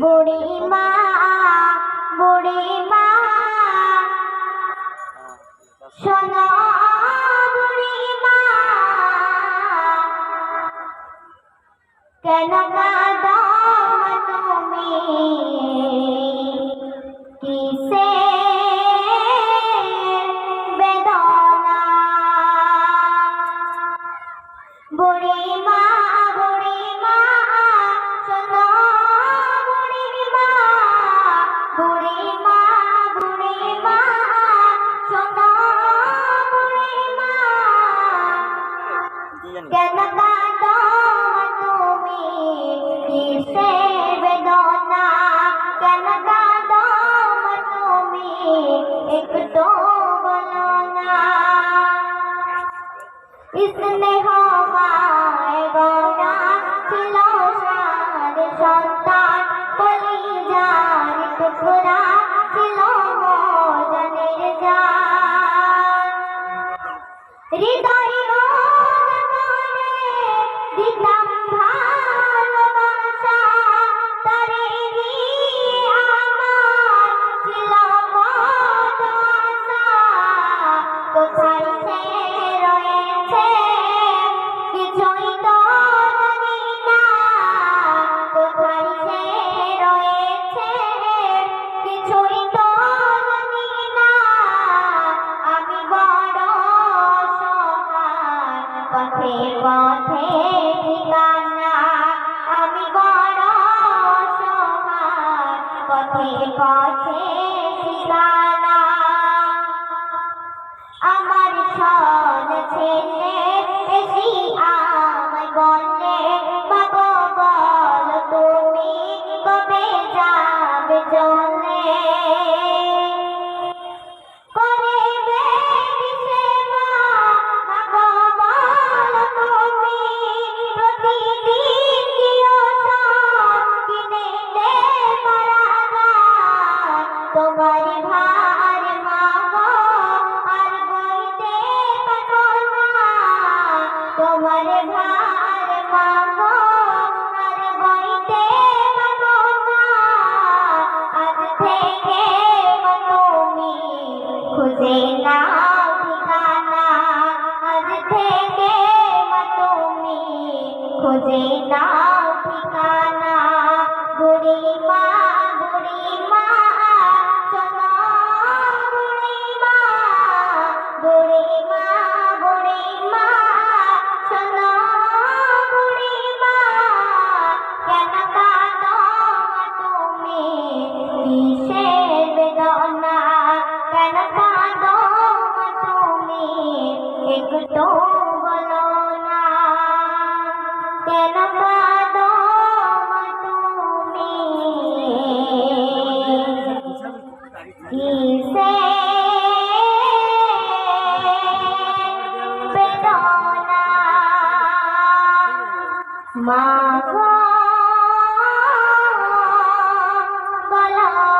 বুড়িমা বুড়িমা শোনো বুড়িমা কেন তুমি? কেন কাঁদো তুমি কিসে বেদনা কেন কাঁদো তুমি একটু বলো না স্নেহ মায় গড়া ছিল সার সন্তান কলিজার টুকরা ছিল মজনের পথে ঠিকানা আমার সন ছেলে এসি আমায় বলে বাবা বল তুমি কবে যাবে চলে নাও ঠিকানা আজ থেকে তুমি খুঁজে নাও ঠিকানা। একটু বলো না কেন কাঁদো তুমি মা বলো